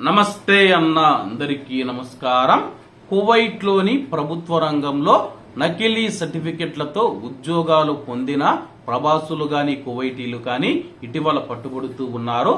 నమస్తే అన్న అందరికీ నమస్కారం. కువైట్లోని ప్రభుత్వ రంగంలో నకిలీ సర్టిఫికెట్లతో ఉద్యోగాలు పొందిన ప్రవాసులు గాని కువైటీలు కానీ ఇటీవల పట్టుబడుతూ ఉన్నారు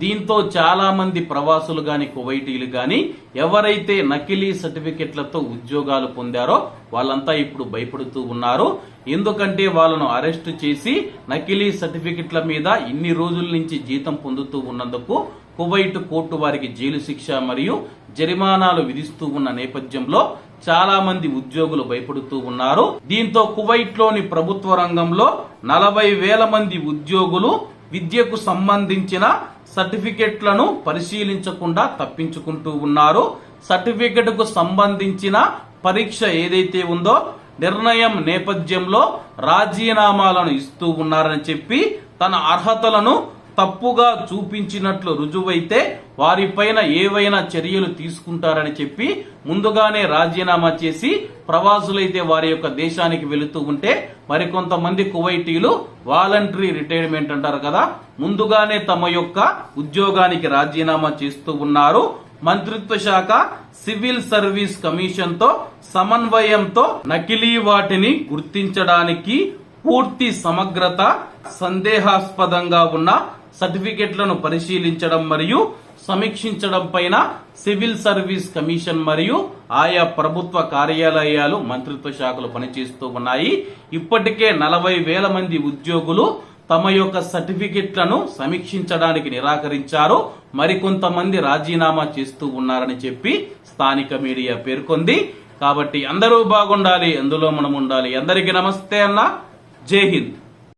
దీంతో చాలా మంది ప్రవాసులు గాని కువైటీలు గాని ఎవరైతే నకిలీ సర్టిఫికెట్లతో ఉద్యోగాలు పొందారో వాళ్ళంతా ఇప్పుడు భయపడుతూ ఉన్నారు ఎందుకంటే వాళ్ళను అరెస్ట్ చేసి నకిలీ సర్టిఫికెట్ల మీద ఇన్ని రోజుల నుంచి జీతం పొందుతూ ఉన్నందుకు కువైట్ కోర్టు వారికి జైలు శిక్ష మరియు జరిమానాలు విధిస్తూ ఉన్న నేపథ్యంలో చాలా మంది ఉద్యోగులు భయపడుతూ ఉన్నారు. దీంతో కువైట్లోని ప్రభుత్వ రంగంలో నలభై వేల మంది ఉద్యోగులు విద్యకు సంబంధించిన సర్టిఫికెట్లను పరిశీలించకుండా తప్పించుకుంటూ ఉన్నారు. సర్టిఫికెట్కు సంబంధించిన పరీక్ష ఏదైతే ఉందో నిర్ణయం నేపథ్యంలో రాజీనామాలను ఇస్తూ ఉన్నారని చెప్పి తన అర్హతలను తప్పుగా చూపించినట్లు రుజువైతే వారిపైన ఏవైనా చర్యలు తీసుకుంటారని చెప్పి ముందుగానే రాజీనామా చేసి ప్రవాసులైతే వారి యొక్క దేశానికి వెళుతూ ఉంటే మరికొంతమంది కువైటీలు వాలంటరీ రిటైర్మెంట్ అంటారు కదా ముందుగానే తమ యొక్క ఉద్యోగానికి రాజీనామా చేస్తూ ఉన్నారు. మంత్రిత్వ శాఖ సివిల్ సర్వీస్ కమిషన్తో సమన్వయంతో నకిలీ వాటిని గుర్తించడానికి పూర్తి సమగ్రత సందేహాస్పదంగా ఉన్న సర్టిఫికెట్లను పరిశీలించడం మరియు సమీక్షించడం పైన సివిల్ సర్వీస్ కమిషన్ మరియు ఆయా ప్రభుత్వ కార్యాలయాలు మంత్రిత్వ శాఖలు పనిచేస్తూ ఉన్నాయి. ఇప్పటికే నలభై వేల మంది ఉద్యోగులు తమ యొక్క సర్టిఫికెట్లను సమీక్షించడానికి నిరాకరించారు. మరికొంతమంది రాజీనామా చేస్తూ ఉన్నారని చెప్పి స్థానిక మీడియా పేర్కొంది. కాబట్టి అందరూ బాగుండాలి అందులో మనం ఉండాలి. అందరికీ నమస్తే అన్నా. जय हिंद।